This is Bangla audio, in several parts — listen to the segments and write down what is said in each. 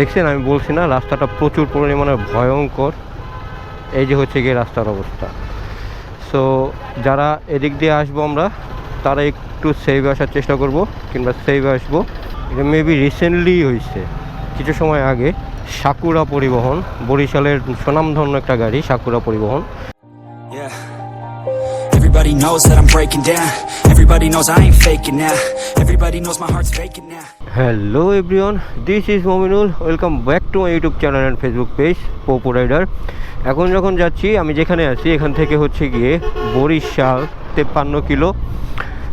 দেখছেন, আমি বলছি না, রাস্তাটা প্রচুর পরিমাণে ভয়ঙ্কর। এই যে হচ্ছে গিয়ে রাস্তার অবস্থা। সো যারা এদিক দিয়ে আসব আমরা, তারা একটু সেভে আসার চেষ্টা করব, কিংবা সেভে আসব। এটা মেবি রিসেন্টলি হয়েছে কিছু সময় আগে সাকুরা পরিবহন, বরিশালের সুনামধন্য একটা গাড়ি, সাকুরা পরিবহন. Everybody knows that I'm breaking down. Everybody knows I ain't faking now. Everybody knows my heart's faking now. Hello everyone this is Mominul welcome back to my YouTube channel and Facebook page Popo Rider এখন যখন যাচ্ছি আমি যেখানে আছি এখান থেকে হচ্ছে গিয়ে বরিশাল তেপ্পান্ন কিলো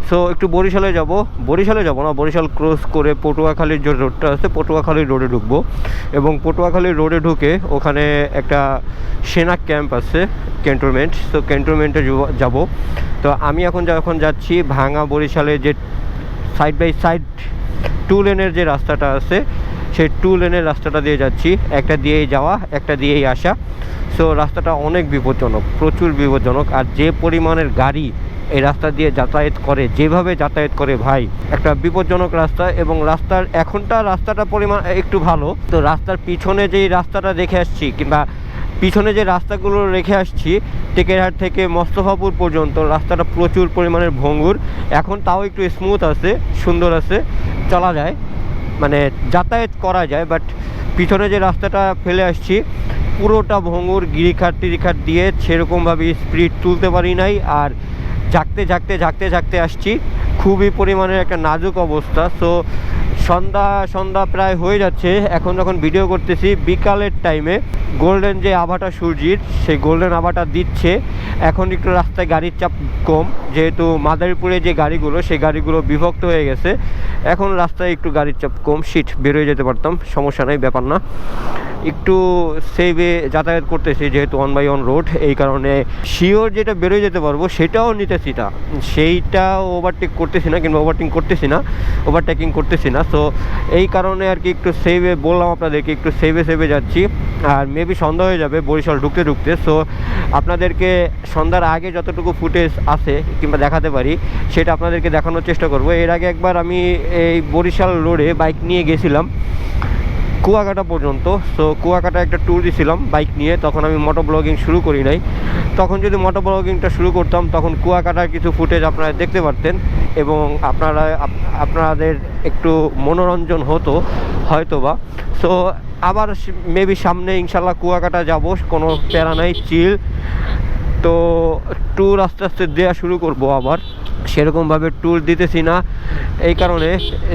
সো একটু বরিশালে যাব। বরিশালে যাব না, বরিশাল ক্রস করে পটুয়াখালীর যে রোডটা আছে পটুয়াখালীর রোডে ঢুকবো। এবং পটুয়াখালীর রোডে ঢুকে ওখানে একটা সেনা ক্যাম্প আছে ক্যান্টনমেন্ট সো ক্যান্টনমেন্টে যাব তো আমি এখন যখন যাচ্ছি ভাঙা বরিশালে যে সাইড বাই সাইড টু লেনের যে রাস্তাটা আছে, সেই টু লেনের রাস্তাটা দিয়ে যাচ্ছি। একটা দিয়েই যাওয়া, একটা দিয়েই আসা। সো রাস্তাটা অনেক বিপজ্জনক, প্রচুর বিপজ্জনক। আর যে পরিমাণের গাড়ি এই রাস্তা দিয়ে যাতায়াত করে, যেভাবে যাতায়াত করে ভাই, একটা বিপজ্জনক রাস্তা এবং রাস্তার এখনটা রাস্তাটা পরিমাণ একটু ভালো। তো রাস্তার পিছনে যেই রাস্তাটা দেখে আসছি কিংবা পিছনে যে রাস্তাগুলো রেখে আসছি, টেকেরহাট থেকে মস্তফাপুর পর্যন্ত রাস্তাটা প্রচুর পরিমাণের ভঙ্গুর। এখন তাও একটু স্মুথ আছে, সুন্দর আছে, চলা যায়। মানে যাতায়াত করা যায় বাট পিছনে যে রাস্তাটা ফেলে আসছি, পুরোটা ভঙ্গুর গিরিখাট টিরিখাট দিয়ে সেরকমভাবে স্পিড তুলতে পারি নাই। আর জাগতে ঝাঁকতে জাগতে ঝাঁকতে আসছি। খুবই পরিমাণের একটা নাজুক অবস্থা। সো সন্ধ্যা সন্ধ্যা প্রায় হয়ে যাচ্ছে। এখন যখন ভিডিও করতেছি, বিকালের টাইমে গোল্ডেন যে আভাটা সূর্যের, সেই গোল্ডেন আভাটা দিচ্ছে। এখন একটু রাস্তায় গাড়ির চাপ কম। যেহেতু মাদারীপুরে যে গাড়িগুলো, সেই গাড়িগুলো বিভক্ত হয়ে গেছে। এখন রাস্তায় একটু গাড়ির চাপ কম। সিট বেরোয় যেতে পারতাম। সমস্যা নাই, ব্যাপার না। একটু সেভে যাতায়াত করতেছি যেহেতু অন বাই অন রোড এই কারণে শিওর যেটা বেরোয় যেতে পারব সেটাও নিতেছি না সেইটাও ওভারটেক করতেছি না কিংবা ওভারটেক করতেছি না ওভারটেকিং করতেছি না। সো এই কারণে আর কি একটু সেভে বললাম আপনাদেরকে, একটু সেভে সেভে যাচ্ছি। আর মেবি সন্ধ্যা হয়ে যাবে বরিশাল ঢুকতে ঢুকতে। সো আপনাদেরকে সন্ধ্যার আগে যতটুকু ফুটেজ আছে কিংবা দেখাতে পারি, সেটা আপনাদেরকে দেখানোর চেষ্টা করব। এর আগে একবার আমি এই বরিশাল রোডে বাইক নিয়ে গেছিলাম। কুয়াকাটা পর্যন্ত। সো কুয়াকাটা একটা ট্যুর দিছিলাম বাইক নিয়ে। তখন আমি মোটো ব্লগিং শুরু করি নাই। তখন যদি মোটো ব্লগিংটা শুরু করতাম, তখন কুয়াকাটার কিছু ফুটেজ আপনারা দেখতে পারতেন এবং আপনারা আপনাদের একটু মনোরঞ্জন হতো, হয়তোবা। সো আবার মেবি সামনে ইনশাল্লাহ কুয়াকাটা যাব, কোনো প্যারা নাই চিল তো ট্যুর আস্তে আস্তে দেওয়া শুরু করব আবার। সেরকমভাবে টুল দিতেছি না। এই কারণে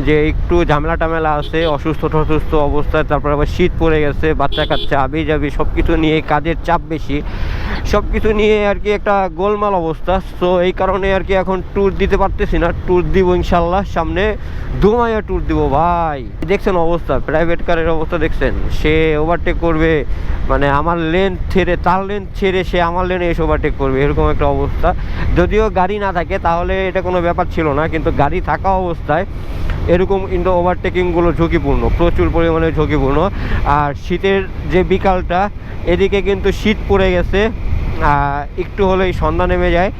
যে একটু ঝামেলা টামেলা আছে, অসুস্থ টসুস্থ অবস্থায়, তারপর আবার শীত পড়ে গেছে বাচ্চা কাচ্চা আবি যাবি সব কিছু নিয়ে কাজের চাপ বেশি। সব কিছু নিয়ে আর কি একটা গোলমাল অবস্থা। সো এই কারণে আর কি এখন ট্যুর দিতে পারতেছি না। ট্যুর দিব ইনশাল্লাহ সামনে ধুমাইয়া ট্যুর দিব, ভাই। দেখছেন অবস্থা? প্রাইভেট কারের অবস্থা দেখছেন? সে ওভারটেক করবে। মানে আমার লেন ছেড়ে, তার লেন ছেড়ে সে আমার লেনে এসে ওভারটেক করবে। এরকম একটা অবস্থা। যদিও গাড়ি না থাকে, তাহলে এটা কোনো ব্যাপার ছিল না। কিন্তু গাড়ি থাকা অবস্থায় এরকম কিন্তু ওভারটেকিংগুলো ঝুঁকিপূর্ণ। প্রচুর পরিমাণে ঝুঁকিপূর্ণ। আর শীতের যে বিকালটা, এদিকে কিন্তু শীত পড়ে গেছে। একটু হলেই সন্ধ্যা নেমে যায়।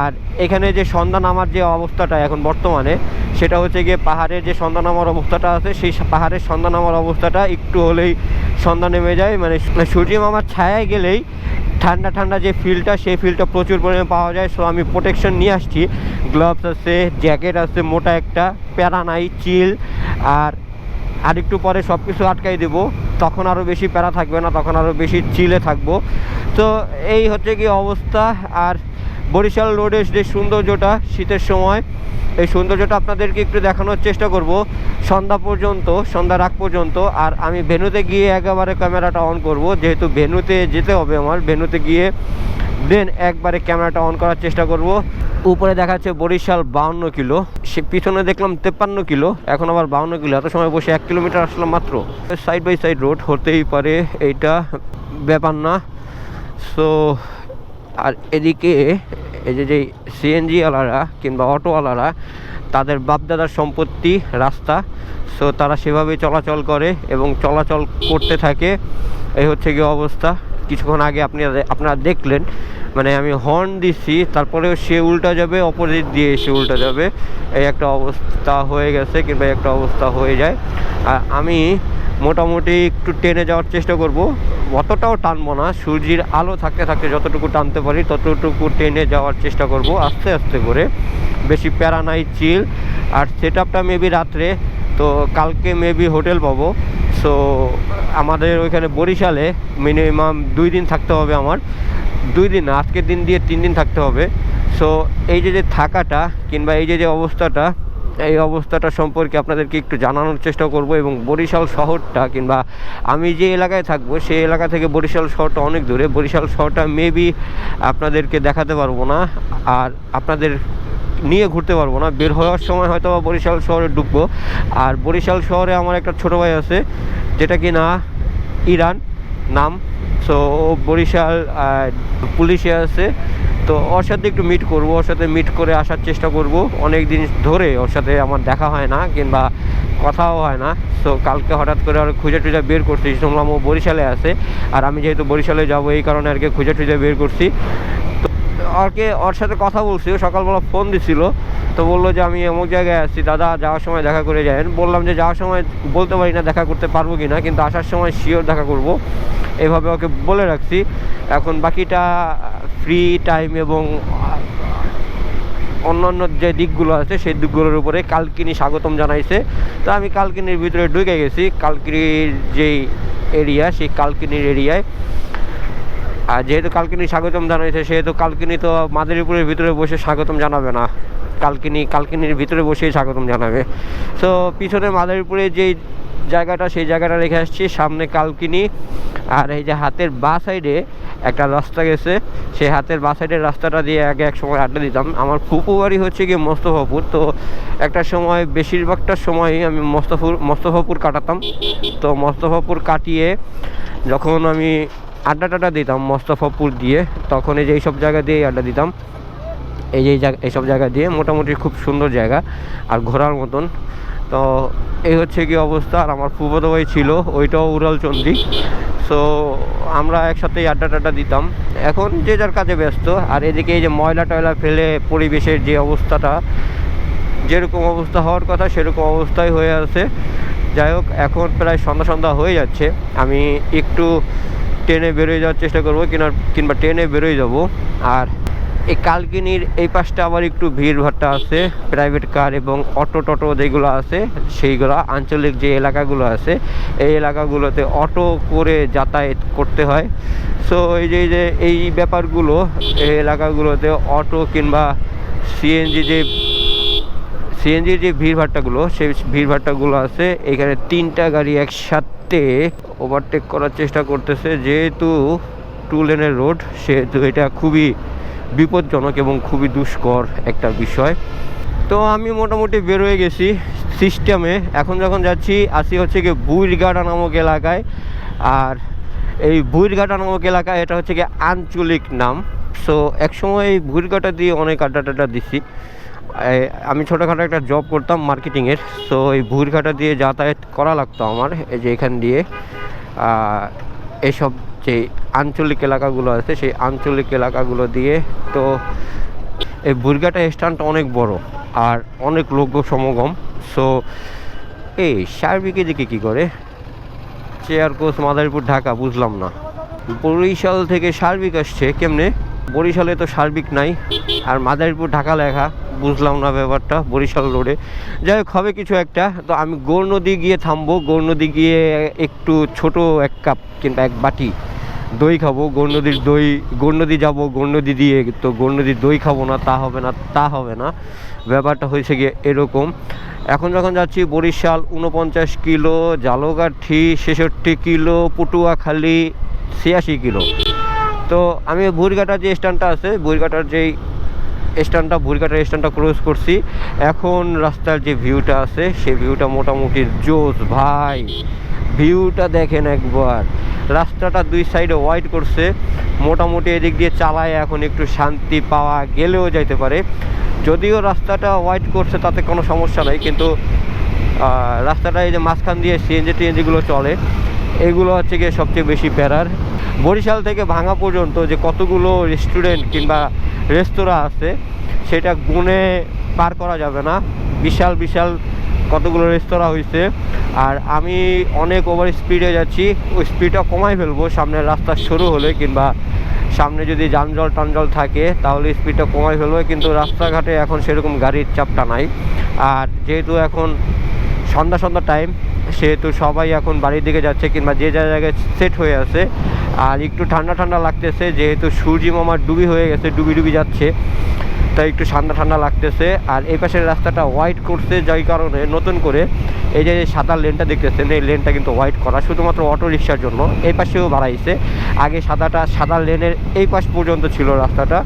আর এখানে যে সন্ধ্যা নামার যে অবস্থাটা এখন বর্তমানে, সেটা হচ্ছে গিয়ে পাহাড়ের যে সন্ধ্যা নামার অবস্থাটা আছে, সেই পাহাড়ের সন্ধ্যা নামার অবস্থাটা একটু হলেই সন্ধ্যা নেমে যায়। মানে সূর্য মামার ছায়ায় গেলেই ঠান্ডা ঠান্ডা যে ফিলটা, সেই ফিলটা প্রচুর পরিমাণে পাওয়া যায়। সো আমি প্রোটেকশন নিয়ে আসছি। গ্লাভস আছে জ্যাকেট আছে, মোটা একটা, প্যারা নাই চিল আর আর একটু পরে সব কিছু আটকাই দেবো। তখন আরও বেশি প্যারা থাকবে না, তখন আরও বেশি চিলে থাকব। তো এই হচ্ছে কি অবস্থা। আর বরিশাল রোডের যে সৌন্দর্যটা শীতের সময়, এই সৌন্দর্যটা আপনাদেরকে একটু দেখানোর চেষ্টা করব। সন্ধ্যা পর্যন্ত সন্ধ্যা রাগ পর্যন্ত। আর আমি ভেনুতে গিয়ে একেবারে ক্যামেরাটা অন করব, যেহেতু ভেনুতে যেতে হবে আমার। ভেনুতে গিয়ে দেন একবারে ক্যামেরাটা অন করার চেষ্টা করব। উপরে দেখাচ্ছে বরিশাল বাউন্ন কিলো, সে পিছনে দেখলাম তেপ্পান্ন কিলো, এখন আবার বাউন্ন কিলো, এত সময় বসে এক কিলোমিটার আসলাম মাত্র। সাইড বাই সাইড রোড হতেই পারে, এইটা ব্যাপার না। সো আর এদিকে এই যে যে সিএনজি ওয়ালারা কিংবা অটোওয়ালারা তাদের বাপদাদার সম্পত্তি রাস্তা সো তারা সেভাবেই চলাচল করে এবং চলাচল করতে থাকে। এই হচ্ছে কি অবস্থা। কিছুক্ষণ আগে আপনি আপনারা দেখলেন মানে আমি হর্ন দিচ্ছি তারপরেও সে উল্টা যাবে, অপোজিট দিয়ে সে উল্টা যাবে। এই একটা অবস্থা হয়ে গেছে কিংবা একটা অবস্থা হয়ে যায়। আর আমি মোটামুটি একটু টেনে যাওয়ার চেষ্টা করব। অতটাও টানবো না, সূর্যের আলো থাকতে থাকতে যতটুকু টানতে পারি, ততটুকু টেনে যাওয়ার চেষ্টা করব, আস্তে আস্তে করে। বেশি প্যারা নাই চিল আর সেট আপটা মেবি রাত্রে, তো কালকে মেবি হোটেল পাবো। সো আমাদের ওইখানে বরিশালে মিনিমাম দুই দিন থাকতে হবে আমার। দুই দিন আজকের দিন দিয়ে তিন দিন থাকতে হবে। সো এই যে যে থাকাটা কিংবা এই যে যে অবস্থাটা, এই অবস্থাটা সম্পর্কে আপনাদেরকে একটু জানানোর চেষ্টা করব এবং বরিশাল শহরটা কিংবা আমি যে এলাকায় থাকব, সেই এলাকা থেকে বরিশাল শহরটা অনেক দূরে। বরিশাল শহরটা মেবি আপনাদেরকে দেখাতে পারব না। আর আপনাদের নিয়ে ঘুরতে পারব না। বের হওয়ার সময় হয়তো বরিশাল শহরে ঢুকবো। আর বরিশাল শহরে আমার একটা ছোটো ভাই আছে, যেটা কি না, ইরান নাম। সো বরিশাল পুলিশে আছে। তো ওর সাথে একটু মিট করব, ওর সাথে মিট করে আসার চেষ্টা করব। অনেক দিন ধরে ওর সাথে আমার দেখা হয় না, কিংবা কথাও হয় না। সো কালকে হঠাৎ করে আর খুঁজে টুজে বের করছি। শুনলাম ও বরিশালে আছে। আর আমি যেহেতু বরিশালে যাব, এই কারণে আর কি খুঁজে টুজে বের করছি। তো ওরকে ওর সাথে কথা বলছি সকালবেলা ফোন দিছিল, তো বলল যে আমি অমুক জায়গায় আসছি দাদা যাওয়ার সময় দেখা করে যাবেন। বললাম যে যাওয়ার সময় বলতে পারি না, দেখা করতে পারব কি না কিন্তু আসার সময় শিওর দেখা করব। এভাবে ওকে বলে রাখছি। এখন বাকিটা ফ্রি টাইম এবং অন্যান্য যে দিকগুলো আছে, সেই দিকগুলোর উপরে কালকিনি স্বাগতম জানাইছে। তো আমি কালকিনির ভিতরে ঢুকে গেছি। কালকিনির যেই এরিয়া সেই কালকিনির এরিয়ায় আর যেহেতু কালকিনি স্বাগতম জানাইছে, সেহেতু কালকিনি তো মাদারীপুরের ভিতরে বসে স্বাগতম জানাবে না। কালকিনি, কালকিনির ভিতরে বসেই স্বাগতম জানাবে। তো পিছনে মাদারীপুরে যেই জায়গাটা, সেই জায়গাটা রেখে আসছি, সামনে কালকিনি। আর এই যে হাতের বা সাইডে একটা রাস্তা গেছে। সেই হাতের বা সাইডের রাস্তাটা দিয়ে আগে এক সময় আড্ডা দিতাম। আমার ফুপু বাড়ি হচ্ছে গিয়ে মোস্তফাপুর। তো একটা সময়, বেশিরভাগটা সময়ই আমি মোস্তফাপুর মোস্তফাপুর কাটাতাম। তো মোস্তফাপুর কাটিয়ে যখন আমি আড্ডা টাড্ডা দিতাম মোস্তফাপুর দিয়ে। তখন এই যে এইসব জায়গা দিয়েই আড্ডা দিতাম। এই যে এইসব জায়গা দিয়ে মোটামুটি খুব সুন্দর জায়গা আর ঘোরার মতন। তো এই হচ্ছে কি অবস্থা, আর আমার ফুফাতো ভাই ছিল, ওইটাও উড়ালচন্ডী। সো আমরা একসাথেই আড্ডা টাড্ডা দিতাম। এখন যে যার কাজে ব্যস্ত, আর এদিকে এই যে ময়লা টয়লা ফেলে পরিবেশের যে অবস্থাটা, যেরকম অবস্থা হওয়ার কথা সেরকম অবস্থাই হয়ে আছে। যাই হোক, এখন প্রায় সন্ধ্যা সন্ধ্যা হয়ে যাচ্ছে। আমি একটু ট্রেনে বেরোয় যাওয়ার চেষ্টা করব কিনা কিংবা ট্রেনে বেরোয় যাব। আর এই কালকিনির এই পাশটা আবার একটু ভিড়ভাট্টা আছে প্রাইভেট কার এবং অটো টটো যেগুলো আছে, সেইগুলো, আঞ্চলিক যে এলাকাগুলো আছে, এই এলাকাগুলোতে অটো করে যাতায়াত করতে হয়। সো এই যে যে, এই ব্যাপারগুলো, এই এলাকাগুলোতে অটো কিংবা সিএনজি যে সিএনজির যে ভিড়ভাট্টাগুলো সেই ভিড়ভাট্টাগুলো আছে, এখানে তিনটা গাড়ি একসাথে ওভারটেক করার চেষ্টা করতেছে, যেহেতু টু লেনের রোড সেহেতু এটা খুবই বিপজ্জনক এবং খুবই দুষ্কর একটা বিষয়। তো আমি মোটামুটি বেরোয় গেছি সিস্টেমে এখন যখন যাচ্ছি, আসি হচ্ছে কি বুইরগাড়া নামক এলাকায়। আর এই বুইরঘাটা নামক এলাকা এটা হচ্ছে কি আঞ্চলিক নাম। সো একসময় এই বুইরঘাটা দিয়ে অনেক আড্ডা টাড্ডা দিছি। আমি ছোটোখাটো একটা জব করতাম মার্কেটিংয়ের সো এই ভুরঘাটা দিয়ে যাতায়াত করা লাগতো আমার, এই যে এখান দিয়ে। এসব যে আঞ্চলিক এলাকাগুলো আছে, সেই আঞ্চলিক এলাকাগুলো দিয়ে তো এই ভুরঘাটা স্ট্যান্ডটা অনেক বড় আর অনেক লোক সমাগম। সো এই সার্বিকে দিকে কী করে? চেয়ার কোচ মাদারীপুর, ঢাকা, বুঝলাম না। বরিশাল থেকে সার্বিক আসছে, কেমনে? বরিশালে তো সার্বিক নাই, আর মাদারীপুর ঢাকা লেখা, বুঝলাম না ব্যাপারটা, বরিশাল রোডে। যাই হোক, হবে কিছু একটা, তো আমি গৌর নদী গিয়ে থামবো, গৌর নদী গিয়ে একটু ছোট এক কাপ কিংবা এক বাটি দই খাব, গৌর নদীর দই, গৌর নদী যাব, গৌর নদী দিয়ে তো গৌর নদীর দই খাব না, তা হবে না, তা হবে না। ব্যাপারটা হয়েছে গিয়ে এরকম। এখন যখন যাচ্ছি বরিশাল উনপঞ্চাশ কিলো জালগাঠি ছেষট্টি কিলো, পটুয়াখালী ছিয়াশি কিলো। তো আমি বুড়ঘাটার যে স্ট্যান্ডটা আছে বুড়ঘাটার যেই স্ট্যান্ডটা, বুড়ঘাটার স্ট্যান্ডটা ক্রস করছি। এখন রাস্তার যে ভিউটা আছে, সেই ভিউটা মোটামুটি জোস ভাই। ভিউটা দেখেন একবার। রাস্তাটা দুই সাইডে ওয়াইড করছে। মোটামুটি এদিক দিয়ে চালায় এখন একটু শান্তি পাওয়া গেলেও যাইতে পারে। যদিও রাস্তাটা ওয়াইড করছে, তাতে কোনো সমস্যা নাই, কিন্তু রাস্তাটা এই যে মাঝখান দিয়ে সিএনজি টিএনজিগুলো চলে। এগুলো হচ্ছে গিয়ে সবচেয়ে বেশি প্যারার বরিশাল থেকে ভাঙা পর্যন্ত যে কতগুলো রেস্টুরেন্ট কিংবা রেস্তোরাঁ আছে, সেটা গুনে পার করা যাবে না। বিশাল বিশাল কতগুলো রেস্তোরাঁ হয়েছে আর আমি অনেক ওভার স্পিডে যাচ্ছি, ওই স্পিডটা কমাই ফেলব। সামনের রাস্তা শুরু হলে কিংবা সামনে যদি যানজল টানজল থাকে, তাহলে স্পিডটা কমাই ফেলব। কিন্তু রাস্তাঘাটে এখন সেরকম গাড়ির চাপটা নাই। আর যেহেতু এখন সন্ধ্যা সন্ধ্যা টাইম সেহেতু সবাই এখন বাড়ির দিকে যাচ্ছে কিংবা যে যা জায়গায় সেট হয়ে আছে। আর একটু ঠান্ডা ঠান্ডা লাগতেছে, যেহেতু সূর্যি মামার ডুবি হয়ে গেছে, ডুবি ডুবি যাচ্ছে, তাই একটু ঠান্ডা ঠান্ডা লাগতেছে। আর এই পাশের রাস্তাটা হোয়াইট করছে, যাই কারণে নতুন করে এই যে সাদা লেনটা দেখতেছেন, এই লেনটা কিন্তু হোয়াইট করা, শুধুমাত্র অটো রিক্সার জন্য। এই পাশেও বাড়াইছে। আগে সাদাটা, সাদা লেনের এই পাশ পর্যন্ত ছিল রাস্তাটা।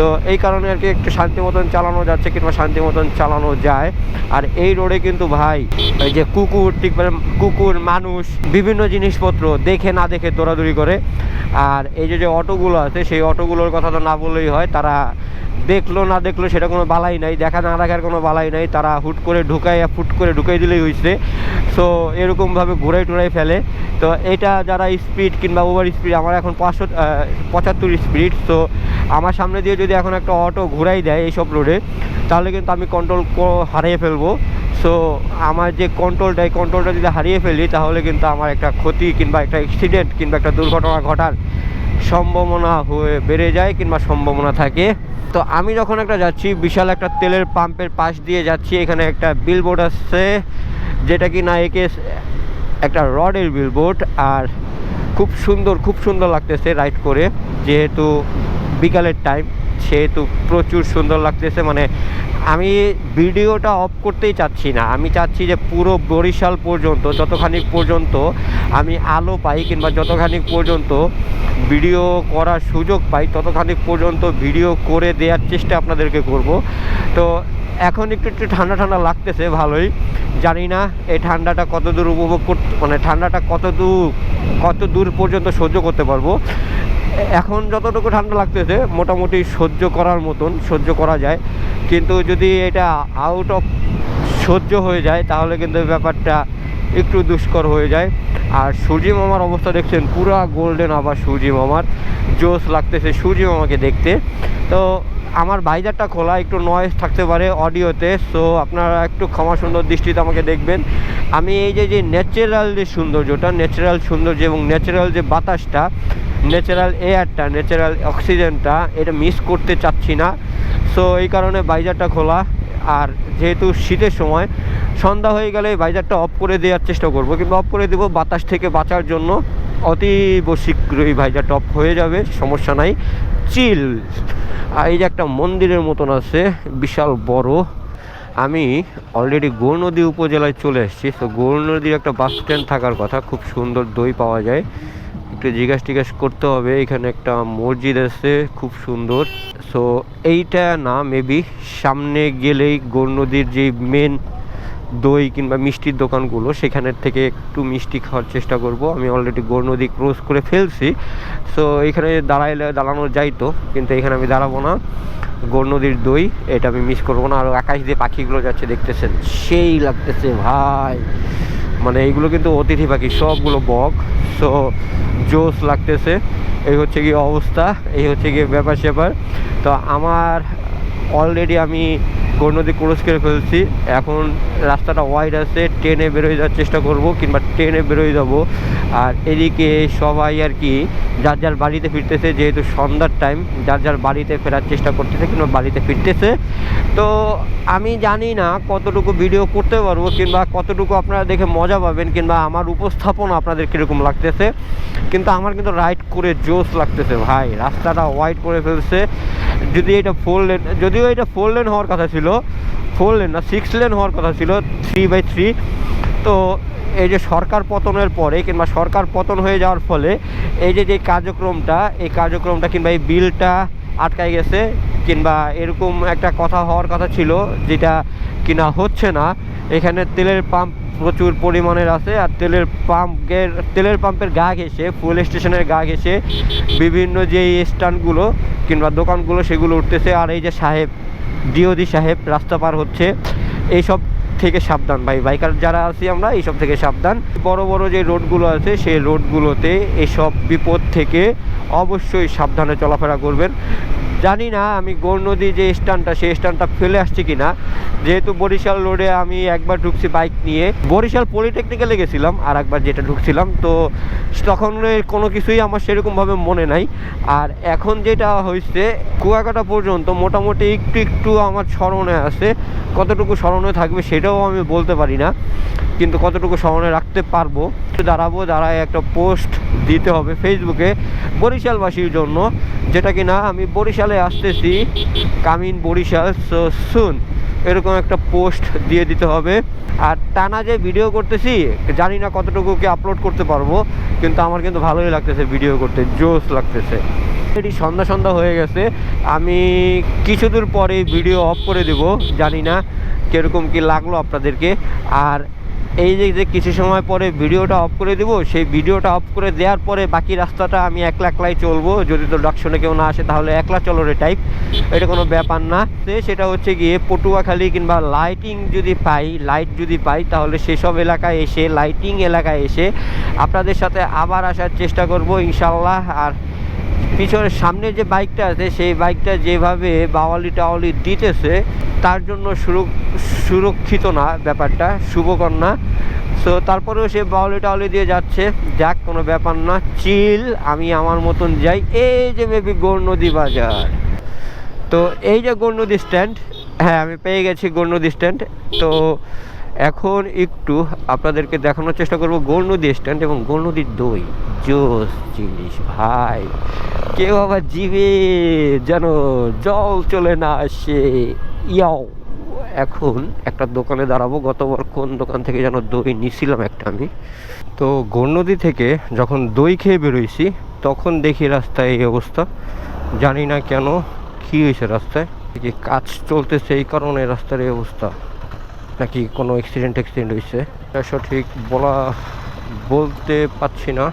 তো এই কারণে আর কি একটু শান্তি মতন চালানো যাচ্ছে কিংবা শান্তি মতন চালানো যায়। আর এই রোডে কিন্তু ভাই, এই যে কুকুর, ঠিক কুকুর, মানুষ, বিভিন্ন জিনিসপত্র দেখে না দেখে দৌড়াদৌড়ি করে। আর এই যে যে অটোগুলো আছে, সেই অটোগুলোর কথা তো না বললেই হয়, তারা দেখল না দেখল সেটা কোনো বালাই নাই, দেখা না দেখার কোনো বালাই নাই, তারা হুট করে ঢুকাইয়া, ফুট করে ঢুকাই দিলেই হয়েছে সো এরকমভাবে ঘুরাই টুরাই ফেলে। তো এটা যারা স্পিড কিংবা ওভার স্পিড আমার এখন পাঁচশো পঁচাত্তর স্পিড তো আমার সামনে দিয়ে যদি এখন একটা অটো ঘুরাই দেয় এইসব রোডে তাহলে কিন্তু আমি কন্ট্রোল হারিয়ে ফেলব। সো আমার যে কন্ট্রোলটা এই কন্ট্রোলটা যদি হারিয়ে ফেলি, তাহলে কিন্তু আমার একটা ক্ষতি কিংবা একটা অ্যাক্সিডেন্ট কিংবা একটা দুর্ঘটনা ঘটার সম্ভাবনা হয়ে বেড়ে যায় কিংবা সম্ভাবনা থাকে। তো আমি যখন একটা যাচ্ছি, বিশাল একটা তেলের পাম্পের পাশ দিয়ে যাচ্ছি, এখানে একটা বিলবোর্ড আসছে, যেটা কি না একে একটা রডের বিলবোর্ড আর খুব সুন্দর খুব সুন্দর লাগতেছে রাইড করে। যেহেতু বিকালের টাইম সেহেতু প্রচুর সুন্দর লাগতেছে। মানে আমি ভিডিওটা অফ করতেই চাচ্ছি না। আমি চাচ্ছি যে পুরো বরিশাল পর্যন্ত, যতখানি পর্যন্ত আমি আলো পাই কিংবা যতখানি পর্যন্ত ভিডিও করার সুযোগ পাই, ততখানি পর্যন্ত ভিডিও করে দেওয়ার চেষ্টা আপনাদেরকে করব। তো এখন একটু একটু ঠান্ডা ঠান্ডা লাগতেছে, ভালোই। জানি না এই ঠান্ডাটা কতদূর উপভোগ করতে মানে ঠান্ডাটা কত দূর কত দূর পর্যন্ত সহ্য করতে পারব। এখন যতটুকু ঠান্ডা লাগতেছে, মোটামুটি সহ্য করার মতন, সহ্য করা যায়। কিন্তু যদি এটা আউট অফ সহ্য হয়ে যায়, তাহলে কিন্তু ব্যাপারটা একটু দুষ্কর হয়ে যায়। আর সূর্যি মামার অবস্থা দেখছেন, পুরা গোল্ডেন আবার সূর্যি মামার। জোস লাগতেছে সূর্যি মামাকে দেখতে। তো আমার বাইজারটা খোলা, একটু নয়েজ থাকতে পারে অডিওতে সো আপনারা একটু ক্ষমা সুন্দর দৃষ্টিতে আমাকে দেখবেন। আমি এই যে যে ন্যাচারাল যে সৌন্দর্যটা ন্যাচারাল সৌন্দর্য এবং ন্যাচারাল যে বাতাসটা ন্যাচারাল এয়ারটা ন্যাচারাল অক্সিজেনটা এটা মিস করতে চাচ্ছি না। সো এই কারণে বাইজারটা খোলা, আর যেহেতু শীতের সময়, সন্ধ্যা হয়ে গেলে ভাইজারটা অফ করে দেওয়ার চেষ্টা করব। কিন্তু অফ করে দেবো বাতাস থেকে বাঁচার জন্য। অতীব শীঘ্রই ভাইজারটা অফ হয়ে যাবে, সমস্যা নাই। চিল আর এই যে একটা মন্দিরের মতন আছে, বিশাল বড়। আমি অলরেডি গৌরনদী উপজেলায় চলে এসেছি। তো গৌরনদীর একটা বাস স্ট্যান্ড থাকার কথা, খুব সুন্দর দই পাওয়া যায়। একটু জিজ্ঞাসা টিজ্ঞাস করতে হবে। এখানে একটা মসজিদ আছে, খুব সুন্দর। সো এইটা না মেবি সামনে গেলেই গৌরনদীর যে মেন দই কিংবা মিষ্টির দোকানগুলো, সেখানের থেকে একটু মিষ্টি খাওয়ার চেষ্টা করব। আমি অলরেডি গৌরনদী ক্রস করে ফেলছি। সো এখানে দাঁড়াইলে, দাঁড়ানো যাইতো কিন্তু এখানে আমি দাঁড়াবো না। গৌরনদীর দই, এটা আমি মিস করব না। আর আকাশ দিয়ে পাখিগুলো যাচ্ছে, দেখতেছেন? সেই লাগতেছে, ভাই। মানে এইগুলো কিন্তু অতিথি পাখি, সবগুলো বক। সো জোস লাগতেছে। এই হচ্ছে গিয়ে অবস্থা, এই হচ্ছে গিয়ে ব্যাপার স্যাপার তো আমার অলরেডি আমি গৌরনদী ক্রস করে ফেলছি। এখন রাস্তাটা ওয়াইড আছে ট্রেনে বেরোয় যাওয়ার চেষ্টা করব, কিংবা ট্রেনে বেরোয় যাব। আর এদিকে সবাই আর কি, যার যার বাড়িতে ফিরতেছে, যেহেতু সন্ধ্যার টাইম যার যার বাড়িতে ফেরার চেষ্টা করতেছে, কিংবা বাড়িতে ফিরতেছে। তো আমি জানি না কতটুকু ভিডিও করতে পারব, কিংবা কতটুকু আপনারা দেখে মজা পাবেন, কিংবা আমার উপস্থাপন আপনাদের কীরকম লাগতেছে। কিন্তু আমার কিন্তু রাইড করে জোস লাগতেছে, ভাই। রাস্তাটা ওয়াইড করে ফেলছে। যদি এটা ফোর লেন যদিও এটা ফোর লেন হওয়ার কথা ছিল ফোর লেন না সিক্স লেন হওয়ার কথা ছিল থ্রি বাই থ্রি তো এই যে সরকার পতনের পরে কিংবা সরকার পতন হয়ে যাওয়ার ফলে এই যে যে কার্যক্রমটা, এই কার্যক্রমটা কিংবা এই বিলটা আটকায় গেছে, কিংবা এরকম একটা কথা হওয়ার কথা ছিল, যেটা কিনা হচ্ছে না এখানে তেলের পাম্প প্রচুর পরিমাণের আছে আর তেলের পাম্পের তেলের পাম্পের গা ঘেসে ফুয়েল স্টেশনের গা ঘেসে বিভিন্ন যে স্ট্যান্ডগুলো কিংবা দোকানগুলো সেগুলো উঠতেছে আর এই যে সাহেব ডিওদি সাহেব, রাস্তা পার হচ্ছে, এইসব থেকে সাবধান ভাই। বাইকার যারা আছি আমরা, এইসব থেকে সাবধান। বড় বড় যে রোডগুলো আছে, সেই রোডগুলোতে এসব বিপদ থেকে অবশ্যই সাবধানে চলাফেরা করবেন। জানি না আমি গৌর নদী যে স্ট্যান্ডটা, সেই স্ট্যান্ডটা ফেলে আসছি কিনা। যেহেতু বরিশাল রোডে আমি একবার ঢুকছি বাইক নিয়ে। বরিশাল পলিটেকনিক্যালে গেছিলাম আর একবার যেটা ঢুকছিলাম, তো তখন কোনো কিছুই আমার সেরকমভাবে মনে নাই। আর এখন যেটা হয়েছে কুয়াকাটা পর্যন্ত মোটামুটি একটু একটু আমার স্মরণে আছে। কতটুকু স্মরণে থাকবে সেটাও আমি বলতে পারি না, কিন্তু কতটুকু স্মরণে রাখতে পারব দাঁড়াবো, দাঁড়ায় একটা পোস্ট দিতে হবে ফেসবুকে বরিশালবাসীর জন্য। যেটা কি না আমি বরিশালে আসতেছি, কামিন বরিশাল সো সুন এরকম একটা পোস্ট দিয়ে দিতে হবে। আর টানা যে ভিডিও করতেছি, জানি না কতটুকু কি আপলোড করতে পারব, কিন্তু আমার কিন্তু ভালোই লাগতেছে ভিডিও করতে জোস লাগতেছে। এটি সন্ধ্যা সন্ধ্যা হয়ে গেছে, আমি কিছু দূর পরে ভিডিও অফ করে দেব, জানি না কীরকম কি লাগল আপনাদেরকে। আর এই যে যে কিছু সময় পরে ভিডিওটা অফ করে দেবো, সেই ভিডিওটা অফ করে দেওয়ার পরে বাকি রাস্তাটা আমি একলা একলাই চলবো। যদি তো ডাকশনে কেউ না আসে, তাহলে একলা চলো রে টাইপ এটা কোনো ব্যাপার না। সেটা হচ্ছে গিয়ে পটুয়াখালী কিংবা লাইটিং যদি পাই লাইট যদি পাই, তাহলে সেসব এলাকায় এসে লাইটিং এলাকায় এসে আপনাদের সাথে আবার আসার চেষ্টা করব ইনশাল্লাহ আর পিছনের সামনে যে বাইকটা আছে, সেই বাইকটা যেভাবে বাওয়ালি টাওয়ালি দিতেছে, তার জন্য সুরক্ষিত না ব্যাপারটা, শুভকর না। সো তারপরেও সে বাউলি টাউলি দিয়ে যাচ্ছে। যাক, কোনো ব্যাপার না, চিল, আমি আমার মতন যাই। এই যে মেবি গৌর নদী বাজার। তো এই যে গৌর নদী স্ট্যান্ড হ্যাঁ আমি পেয়ে গেছি গৌর নদী স্ট্যান্ড তো এখন একটু আপনাদেরকে দেখানোর চেষ্টা করব গৌর নদী স্ট্যান্ড এবং গৌর নদীর দই। জোস জিনিস ভাই। কেউ আবার জিবে যেন জল চলে না আসে। ইয়াও। এখন একটা দোকানে দাঁড়াবো, গতবার কোন দোকান থেকে যেন দই নিছিলাম একটা আমি। তো গৌরনদী থেকে যখন দই খেয়ে বেরোইছি, তখন দেখি রাস্তায় এই অবস্থা। জানি না কেন, কী হয়েছে রাস্তায়? কাজ চলতেছে এই কারণে রাস্তার এই অবস্থা? নাকি কোনো অ্যাক্সিডেন্ট অ্যাক্সিডেন্ট হয়েছে? এটা সঠিক বলা বলতে পারছি না।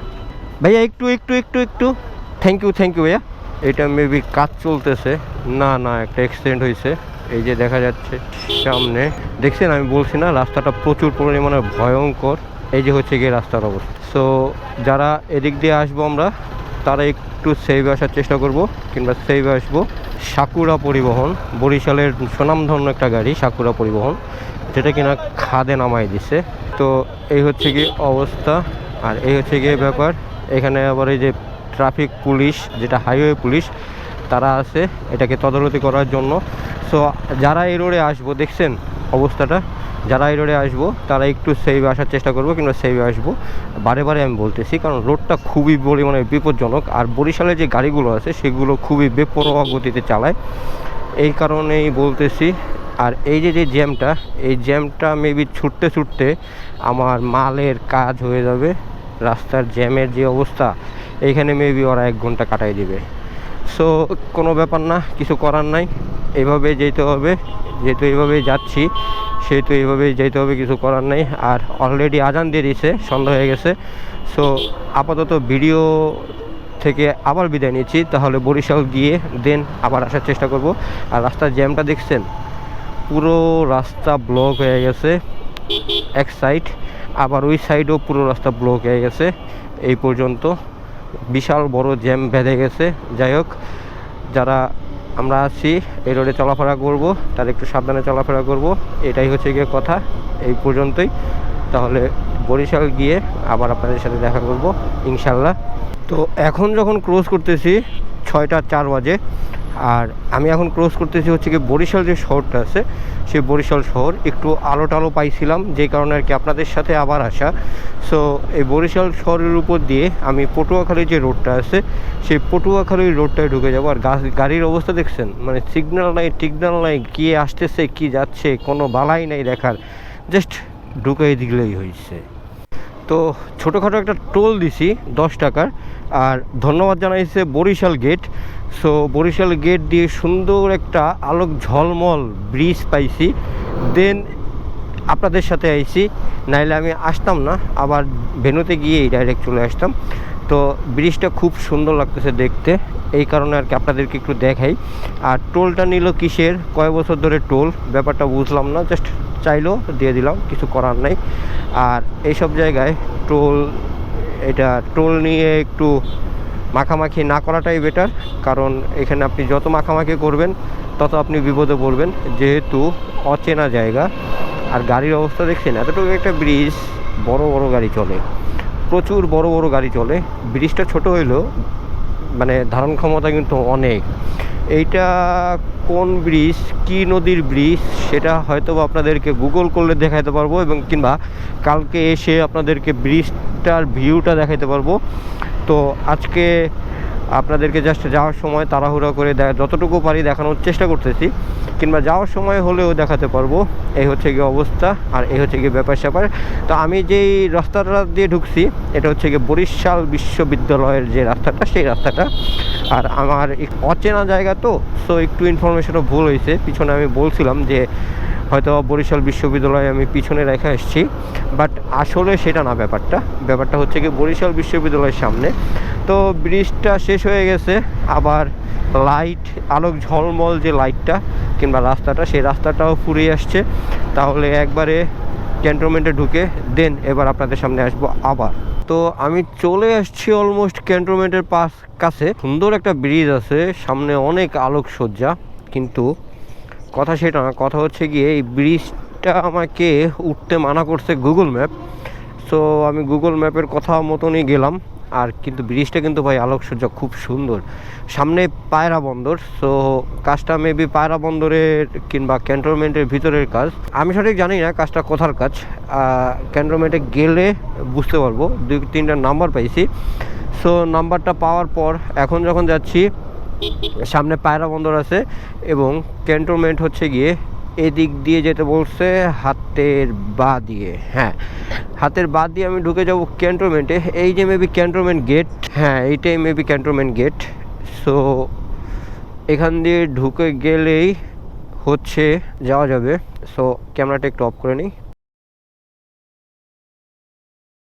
ভাইয়া একটু একটু একটু একটু। থ্যাংক ইউ থ্যাংক ইউ ভাইয়া। এটা মেবি কাজ চলতেছে। না না একটা অ্যাক্সিডেন্ট হয়েছে। এই যে দেখা যাচ্ছে সামনে। দেখছেন আমি বলছি না রাস্তাটা প্রচুর পরিমাণে ভয়ঙ্কর। এই যে হচ্ছে গিয়ে রাস্তার অবস্থা। সো যারা এদিক দিয়ে আসব আমরা তারা একটু সেভে আসার চেষ্টা করব কিংবা সেভে আসব। সাকুরা পরিবহন বরিশালের সুনামধন্য একটা গাড়ি সাকুরা পরিবহন। যেটা কিনা খাদে নামাই দিছে। তো এই হচ্ছে কি অবস্থা। আর এই হচ্ছে গিয়ে ব্যাপার, এখানে আবার এই যে ট্রাফিক পুলিশ যেটা হাইওয়ে পুলিশ তারা আছে এটাকে তদারতি করার জন্য। সো যারা এই রোডে আসব, দেখছেন অবস্থাটা? যারা এই রোডে আসব, তারা একটু সেভে আসার চেষ্টা করব কিংবা সেভে আসব। বারে বারে আমি বলতেছি, কারণ রোডটা খুবই পরিমাণে বিপজ্জনক। আর বরিশালে যে গাড়িগুলো আছে, সেগুলো খুবই বেপরোয়া গতিতে চালায়। এই কারণেই বলতেছি আর এই যে যে জ্যামটা, এই জ্যামটা মেবি ছুটতে ছুটতে আমার মালের কাজ হয়ে যাবে, রাস্তার জ্যামের যে অবস্থা এইখানে মেবি ওরা এক ঘণ্টা কাটাই দিবে। সো কোনো ব্যাপার না, কিছু করার নাই, এভাবে যেতে হবে, যেহেতু এইভাবেই যাচ্ছি, সেহেতু এইভাবেই যেতে হবে, কিছু করার নেই। আর অলরেডি আজান দিয়ে দিয়েছে, সন্ধ্যা হয়ে গেছে। সো আপাতত ভিডিও থেকে আবার বিদায় নিচ্ছি, তাহলে বরিশাল গিয়ে দেন আবার আসার চেষ্টা করব। আর রাস্তার জ্যামটা দেখছেন? পুরো রাস্তা ব্লক হয়ে গেছে। এক সাইড আবার ওই সাইডও পুরো রাস্তা ব্লক হয়ে গেছে। এই পর্যন্ত বিশাল বড় জ্যাম বেঁধে গেছে। যাই হোক, যারা আমরা আছি, এই রোডে চলাফেরা করব, তার একটু সাবধানে চলাফেরা করব। এটাই হচ্ছে গিয়ে কথা। এই পর্যন্তই। তাহলে বরিশাল গিয়ে আবার আপনাদের সাথে দেখা করব, ইনশাল্লাহ। তো এখন যখন ক্রস করতেছি, ছয়টা চার বাজে। আর আমি এখন ক্রস করতেছি হচ্ছে কি বরিশাল যে শহরটা আছে, সেই বরিশাল শহর। একটু আলো টালো পাইছিলাম, যে কারণে আর কি আপনাদের সাথে আবার আসা। সো এই বরিশাল শহরের উপর দিয়ে আমি পটুয়াখালী যে রোডটা আছে, সেই পটুয়াখালীর রোডটায় ঢুকে যাব। আর গাড়ির অবস্থা দেখছেন? মানে সিগন্যাল নাই টিগনাল নাই, কি আসতেছে, কি যাচ্ছে, কোনো বালাই নাই দেখার। জাস্ট ঢুকে দিলেই হয়েছে তো ছোটোখাটো একটা টোল দিছি, দশ টাকার। আর ধন্যবাদ জানাইছে Barishal gate. So Barishal gate দিয়ে সুন্দর একটা আলোক ঝলমল ব্রিজ পাইছি। দেন আপনাদের সাথে আইছি, নাইলে আমি আসতাম না, আবার ভেনুতে গিয়েই ডাইরেক্ট চলে আসতাম। তো ব্রিজটা খুব সুন্দর লাগতেছে দেখতে, এই কারণে আর কি আপনাদেরকে একটু দেখাই। আর টোলটা নিল কিসের? কয় বছর ধরে টোল? ব্যাপারটা বুঝলাম না জাস্ট চাইলো, দিয়ে দিলাম, কিছু করার নাই। আর এইসব জায়গায় টোল এটা টোল নিয়ে একটু মাখামাখি না করাটাই বেটার কারণ এখানে আপনি যত মাখামাখি করবেন, তত আপনি বিপদে পড়বেন। যেহেতু অচেনা জায়গা, আর গাড়ির অবস্থা দেখছেন, এতটুকু একটা ব্রিজ বড় বড় গাড়ি চলে। প্রচুর বড় বড় গাড়ি চলে। ব্রিজটা ছোট হইলেও মানে ধারণ ক্ষমতা কিন্তু অনেক। এইটা কোন ব্রিজ, কি নদীর ব্রিজ, সেটা হয়তো আপনাদেরকে গুগল করলে দেখাতে পারব এবং কিংবা কালকে এসে আপনাদেরকে ব্রিজটার ভিউটা দেখাতে পারব। তো আজকে আপনাদেরকে জাস্ট যাওয়ার সময় তাড়াহুড়ো করে যতটুকু পারি দেখানোর চেষ্টা করতেছি। কিংবা যাওয়ার সময় হলেও দেখাতে পারব। এই হচ্ছে গিয়ে অবস্থা আর এই হচ্ছে গিয়ে ব্যাপার স্যাপার। তো আমি যেই রাস্তাটা দিয়ে ঢুকছি, এটা হচ্ছে গিয়ে বরিশাল বিশ্ববিদ্যালয়ের যে রাস্তাটা, সেই রাস্তাটা। আর আমার অচেনা জায়গা তো সো একটু ইনফরমেশনও ভুল হয়েছে। পিছনে আমি বলছিলাম যে, হয়তো বরিশাল বিশ্ববিদ্যালয়ে আমি পিছনে রেখে এসেছি। বাট আসলে সেটা না ব্যাপারটা। ব্যাপারটা হচ্ছে কি বরিশাল বিশ্ববিদ্যালয়ের সামনে। তো ব্রিজটা শেষ হয়ে গেছে। আবার লাইট আলোক ঝলমল যে লাইটটা কিংবা রাস্তাটা, সেই রাস্তাটাও ফুরিয়ে আসছে। তাহলে একবারে ক্যান্টনমেন্টে ঢুকে দেন এবার আপনাদের সামনে আসব আবার। তো আমি চলে আসছি অলমোস্ট ক্যান্টনমেন্টের পাশ কাছে। সুন্দর একটা ব্রিজ আছে, সামনে অনেক আলোকসজ্জা। কিন্তু কথা সেটা না, কথা হচ্ছে গিয়ে এই ব্রিজটা আমাকে উঠতে মানা করছে গুগল ম্যাপ সো আমি গুগল ম্যাপের কথা মতনই গেলাম। আর কিন্তু ব্রিজটা কিন্তু ভাই আলোকসজ্জা খুব সুন্দর। সামনে পায়রা বন্দর সো কাজটা মেবি পায়রা বন্দরের কিংবা ক্যান্টনমেন্টের ভিতরের কাজ। আমি সঠিক জানি না কাজটা কোথার কাজ ক্যান্টনমেন্টে গেলে বুঝতে পারব। দুই, তিনটা নাম্বার পাইছি। সো নাম্বারটা পাওয়ার পর এখন যখন যাচ্ছি, সামনে পায়রা বন্দর আছে এবং ক্যান্টনমেন্ট হচ্ছে গিয়ে এদিক দিয়ে যেতে বলছে, হাতের বা দিয়ে। হ্যাঁ হাতের বা দিয়ে আমি ঢুকে যাব ক্যান্টনমেন্টে এই যে মেবি ক্যান্টনমেন্ট গেট হ্যাঁ এইটাই মেবি ক্যান্টনমেন্ট গেট সো এখান দিয়ে ঢুকে গেলেই হচ্ছে, যাওয়া যাবে। সো ক্যামেরাটা একটু অফ করে নিই।